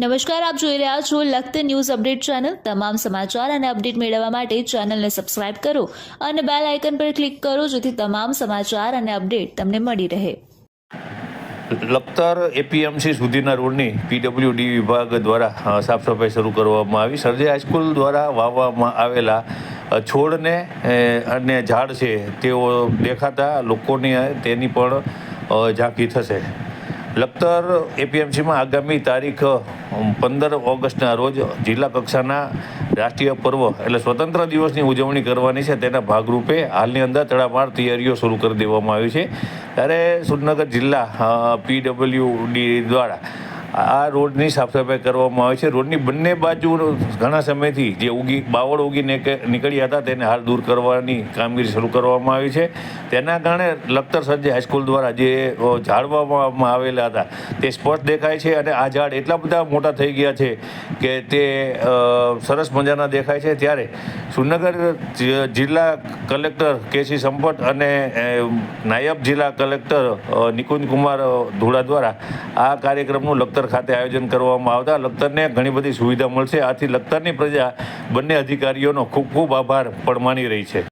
નમસ્કાર, આપ જોઈ રહ્યા છો લખત ન્યૂઝ અપડેટ ચેનલ. તમામ સમાચાર અને અપડેટ મેળવવા માટે ચેનલને સબસ્ક્રાઇબ કરો અને બેલ આઇકન પર ક્લિક કરો જેથી તમામ સમાચાર અને અપડેટ તમને મળી રહે. લખતર એપીએમસી સુધીના રોડની પીડબ્લ્યુડી વિભાગ દ્વારા સાફ સફાઈ શરૂ કરવામાં આવી. સરજે હાઈસ્કૂલ દ્વારા વાવવામાં આવેલા છોડને અને ઝાડ છે, તેઓ દેખાતા લોકોની તેની પણ ઝાંખી થશે. લખતર એપીએમસીમાં આગામી તારીખ પંદર ઓગસ્ટના રોજ જિલ્લા કક્ષાના રાષ્ટ્રીય પર્વ એટલે સ્વતંત્ર દિવસની ઉજવણી કરવાની છે. તેના ભાગરૂપે હાલની અંદર તડામાર તૈયારીઓ શરૂ કરી દેવામાં આવી છે. ત્યારે સુરનગર જિલ્લા પીડબ્લ્યુડી દ્વારા આ રોડની સાફ સફાઈ કરવામાં આવે છે. રોડની બંને બાજુ ઘણા સમયથી જે ઉગી, બાવળ ઉગીને નીકળ્યા હતા તેને હાલ દૂર કરવાની કામગીરી શરૂ કરવામાં આવી છે. તેના કારણે લખતર સજ્જ હાઈસ્કૂલ દ્વારા જે ઝાડવામાં આવેલા હતા તે સ્પષ્ટ દેખાય છે અને આ ઝાડ એટલા બધા મોટા થઈ ગયા છે કે તે સરસ મજાના દેખાય છે. ત્યારે સુરનગર જિલ્લા કલેક્ટર કેસી સંપટ અને નાયબ જિલ્લા કલેક્ટર અ, નિકુંજ કુમાર અ, દ્વારા આ કાર્યક્રમનું લખતર ખાતે આયોજન કરવામાં આવતા લખતરને ઘણી બધી સુવિધા મળશે. આથી લખતરની પ્રજા બંને અધિકારીઓનો ખૂબ ખૂબ આભાર પણ માની રહી છે.